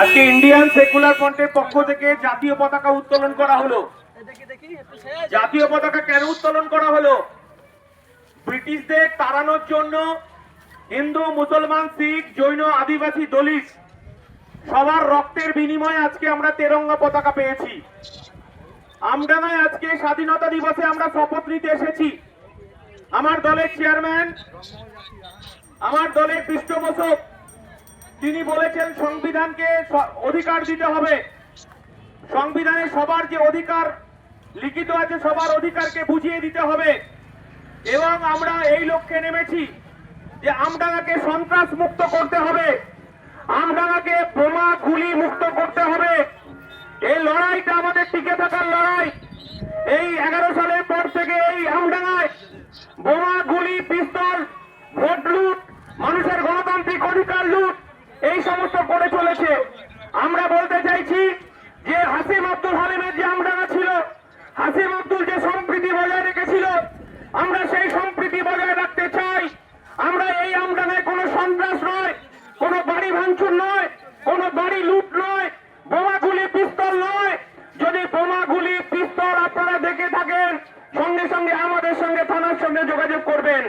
আজকে Indian secular ফ্রন্টের পক্ষ থেকে জাতীয় পতাকা উত্তোলন করা হলো। জাতীয় পতাকা কেন উত্তোলন করা হলো? ব্রিটিশদের তাড়ানোর জন্য হিন্দু, মুসলমান, শিখ, জৈন, আদিবাসী, দলিত সবার রক্তের বিনিময়ে আজকে আমরা তেরঙ্গা পতাকা পেয়েছি। আমডাঙ্গায় আজকে স্বাধীনতা দিবসে আমরা শপথ নিতে এসেছি। আমার দলের চেয়ারম্যান আমার দলের পৃষ্ঠপোষক তিনি বলেছেন সংবিধানকে অধিকার দিতে হবে। সংবিধানে সবার যে অধিকার, লিখিত আছে সবার অধিকারকে বুঝিয়ে দিতে হবে। এবং আমরা এই লক্ষ্যে নেমেছি যে আমডাঙ্গাকে সন্ত্রাস মুক্ত করতে হবে। আমডাঙ্গাকে বোমা গুলি মুক্ত করতে হবে। এই লড়াইটা আমাদের টিকে থাকার লড়াই। এই এগারো সালের পর থেকে এই আমডাঙ্গায় বোমা, গুলি, পিস্তল, ভোট লুট মানুষের গণতান্ত্রিক অধিকার লুট এই সমস্ত করে আমরা বলতে চাইছি যে হাসিম আব্দুল হালিমের যে আমডাঙ্গা ছিল, হাসিম আব্দুল যে সম্প্রীতি বজায় রেখেছিল, আমরা সেই সম্প্রীতি বজায় রাখতে চাই। আমরা এই আমডাঙ্গায় কোনো সন্ত্রাস নয়, কোনো বাড়ি ভাঙচুর নয়, কোনো বাড়ি লুট নয়, বোমাগুলি, পিস্তল নয়। যদি বোমাগুলি, পিস্তল আপনারা দেখে থাকেন, সঙ্গে সঙ্গে আমাদের সঙ্গে থানার সঙ্গে যোগাযোগ করবেন।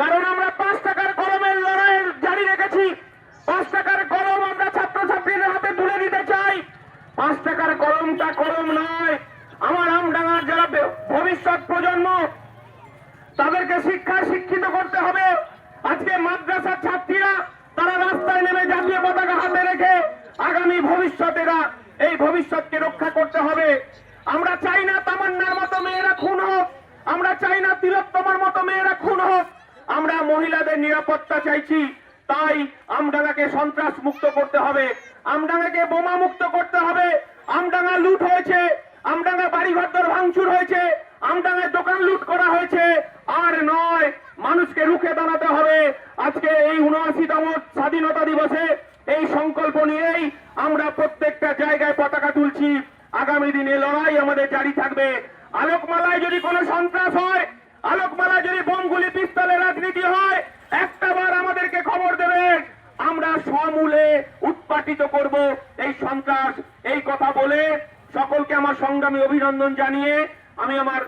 কারণ আমরা পাঁচ টাকার কলমের লড়াই জারি রেখেছি পাঁচ টাকার কলম আমরা ছাত্রছাত্রীদের হাতে তুলে দিতে চাই পাঁচ টাকার কলমটা কলম নয়। আমার আমডাঙ্গার যারা ভবিষ্যৎ প্রজন্ম, তাদেরকে শিক্ষায় শিক্ষিত করতে হবে। আজকে মাদ্রাসার ছাত্রীরা, তারা রাস্তায় নেমে জাতীয় পতাকা হাতে রেখে আগামী ভবিষ্যতেরা এই ভবিষ্যৎকে রক্ষা করতে হবে। আমরা চাই না তামান্নার মতো মেয়েরা খুন হোক। আমরা চাই না তিলোত্তমার মতো মেয়েরা খুন হোক। আমরা মহিলাদের নিরাপত্তা চাইছি। তাই আমডাঙ্গাকে সন্ত্রাস মুক্ত করতে হবে। আমডাঙ্গাকে বোমা মুক্ত করতে হবে। আমডাঙ্গা বাড়ি ঘর ভাঙচুর হয়েছে আমডাঙ্গায় দোকান লুট করা হয়েছে, আর নয়, মানুষকে রুখে দাঁড়াতে হবে। আজকে এই উনআশিতম স্বাধীনতা দিবসে এই সংকল্প নিয়েই আমরা প্রত্যেকটা জায়গায় পতাকা তুলছি। আগামী দিনে লড়াই আমাদের জারি থাকবে। আলোকমালায় যদি কোনো সন্ত্রাস হয়, আলোকমালায় যদি বোমগুলি পিস্তলের রাজনীতি হয়, একটা বার আমাদেরকে খবর দেবেন আমরা সমূলে উৎপাটিত করব এই সন্ত্রাস। এই কথা বলে সকলকে আমার সংগ্রামী অভিনন্দন জানিয়ে আমি আমার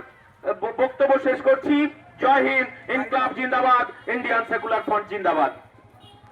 বক্তব্য শেষ করছি। জয় হিন্দ, ইনকলাব জিন্দাবাদ, ইন্ডিয়ান সেকুলার ফ্রন্ট জিন্দাবাদ।